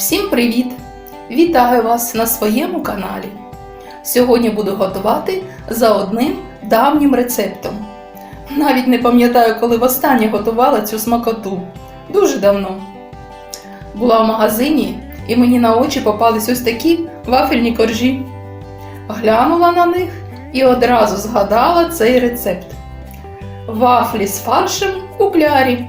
Всім привіт! Вітаю вас на своєму каналі. Сьогодні буду готувати за одним давнім рецептом. Навіть не пам'ятаю, коли востаннє готувала цю смакоту. Дуже давно. Була в магазині і мені на очі попались ось такі вафельні коржі. Глянула на них і одразу згадала цей рецепт. Вафлі з фаршем у клярі.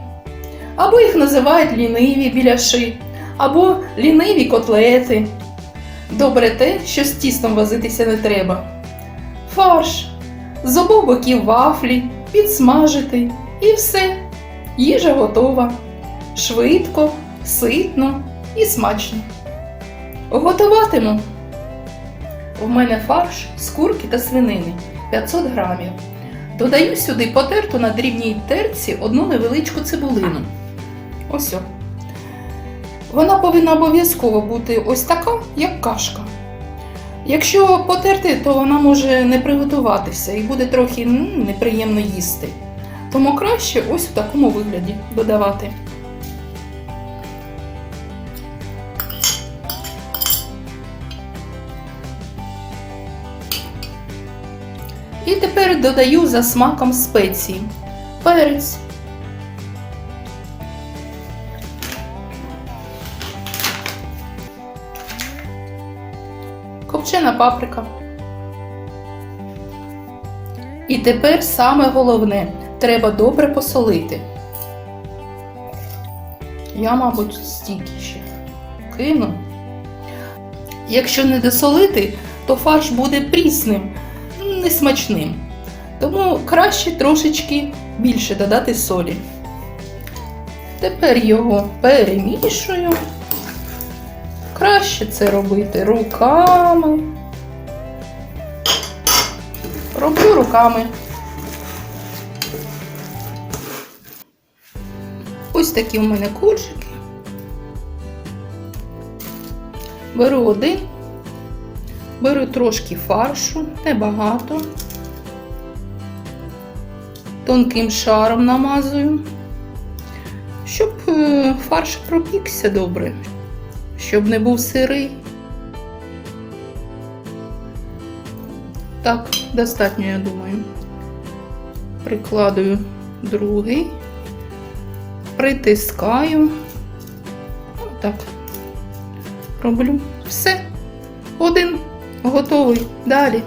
Або їх називають ліниві біляши, або ліниві котлети. Добре те, що з тістом возитися не треба. Фарш, з обох боків вафлі, підсмажити і все. Їжа готова. Швидко, ситно і смачно. Готуватиму. У мене фарш з курки та свинини 500 грамів. Додаю сюди потерту на дрібній терці одну невеличку цибулину. Ось. Вона повинна обов'язково бути ось така, як кашка. Якщо потерти, то вона може не приготуватися і буде трохи неприємно їсти. Тому краще ось в такому вигляді додавати. І тепер додаю за смаком спеції. Перець, копчена паприка. І тепер саме головне треба добре посолити. Я, мабуть, стільки ще кину. Якщо не досолити, то фарш буде прісним, несмачним. Тому краще трошечки більше додати солі. Тепер його перемішую. Краще це робити руками. Роблю руками. Ось такі у мене кульчики. Беру один, беру трошки фаршу, небагато. Тонким шаром намазую, щоб е, фарш пропікся добре щоб не був сирий. Так, достатньо, я думаю. Прикладую другий, притискаю. Отак. Роблю все. Один готовий. Далі.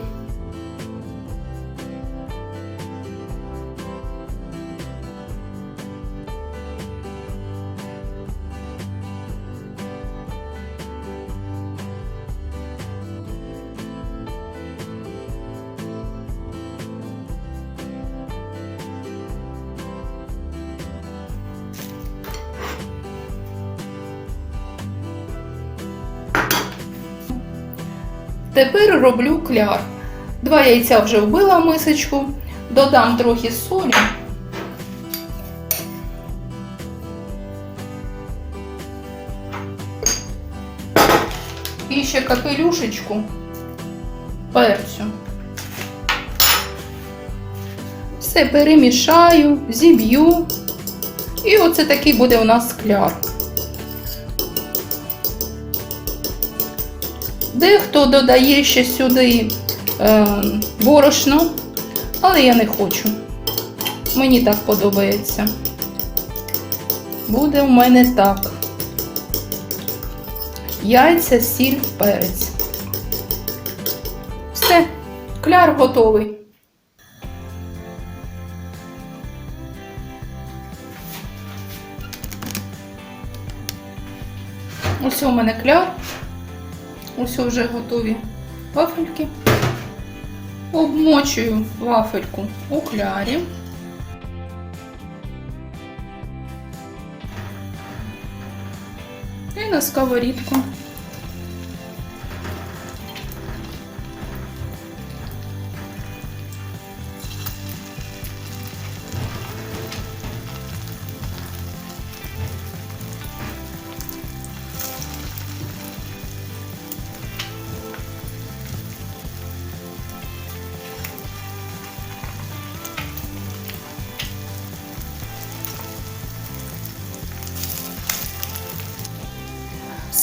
Тепер роблю кляр. Два яйця вже вбила в мисочку, додам трохи солі. І ще капелюшечку перцю. Все перемішаю, зіб'ю. І оце такий буде у нас кляр. Дехто додає ще сюди е, борошно, але я не хочу. Мені так подобається. Буде у мене так. Яйця, сіль, перець. Все, кляр готовий. Ось у мене кляр. Ось вже готові вафельки. Обмочую вафельку у клярі. І на сковорідку.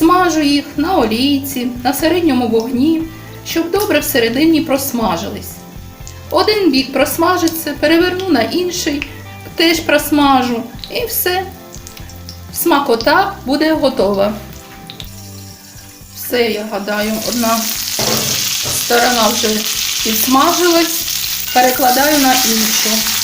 Смажу їх на олійці, на середньому вогні, щоб добре всередині просмажились. Один бік просмажиться, переверну на інший, теж просмажу і все. Смакота буде готова. Все, я гадаю, одна сторона вже підсмажилась, перекладаю на іншу.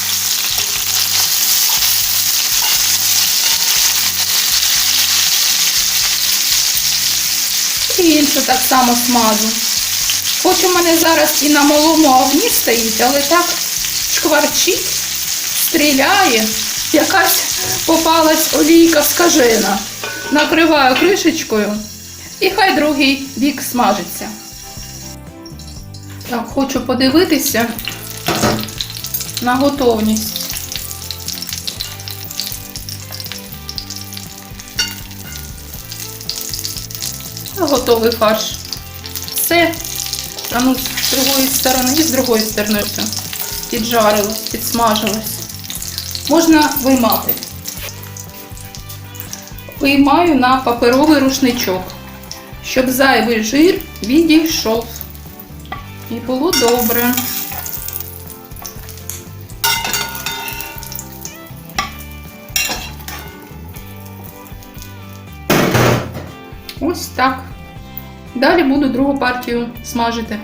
І так само смажу. Хоч у мене зараз і на малому огні стоїть, але так шкварчить, стріляє. Якась попалась олійка скажена. Накриваю кришечкою і хай другий бік смажиться. Так, хочу подивитися на готовність. Готовий фарш. Все. А ну, з другої сторони і з другої сторони все. Піджарилось, підсмажилось. Можна виймати. Виймаю на паперовий рушничок, щоб зайвий жир відійшов. І було добре. Ось так. Далі буду другу партію смажити.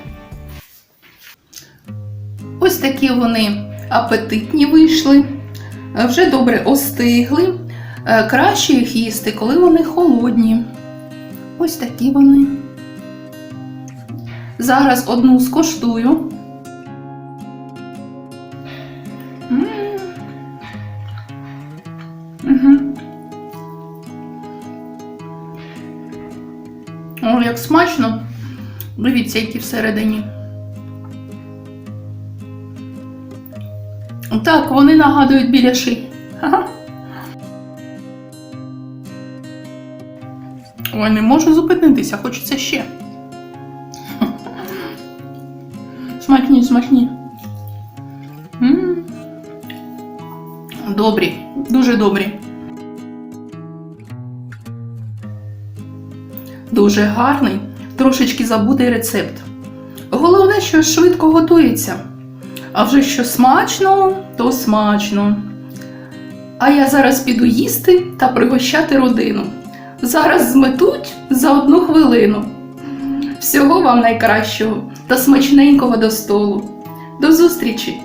Ось такі вони апетитні вийшли, вже добре остигли. Е, Краще їх їсти, коли вони холодні. Ось такі вони. Зараз одну скоштую. Як смачно. Дивіться, які всередині. Так, вони нагадують біляши. Ой, не можу зупинитися, хочеться ще. Смачні, смачні. М. Добрі, дуже добрі. Дуже гарний, трошечки забутий рецепт. Головне, що швидко готується. А вже що смачно, то смачно. А я зараз піду їсти та пригощати родину. Зараз зметуть за одну хвилину. Всього вам найкращого та смачненького до столу. До зустрічі!